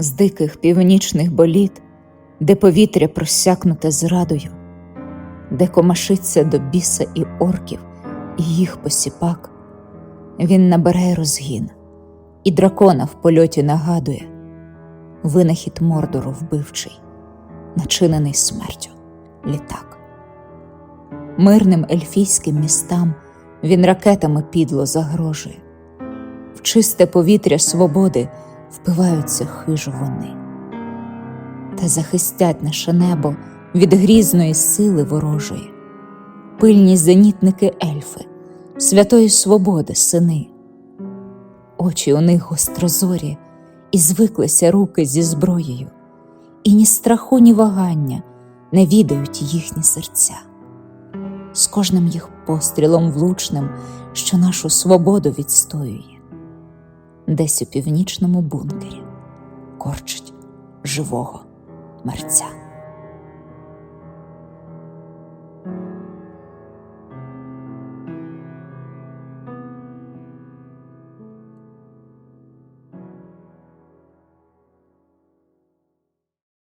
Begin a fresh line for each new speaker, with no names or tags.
з диких північних боліт, де повітря просякнуте зрадою, де комашиться до біса і орків, і їх посіпак, він набере розгін, і дракона в польоті нагадує винахід мордору вбивчий, начинений смертю літак. Мирним ельфійським містам він ракетами підло загрожує. В чисте повітря свободи впиваються хижо вони. Та захистять наше небо від грізної сили ворожої, пильні зенітники ельфи, святої свободи сини. Очі у них гострозорі, і звиклися руки зі зброєю, і ні страху, ні вагання не відають їхні серця. З кожним їх пострілом влучним, що нашу свободу відстоює, десь у північному бункері корчить живого мерця.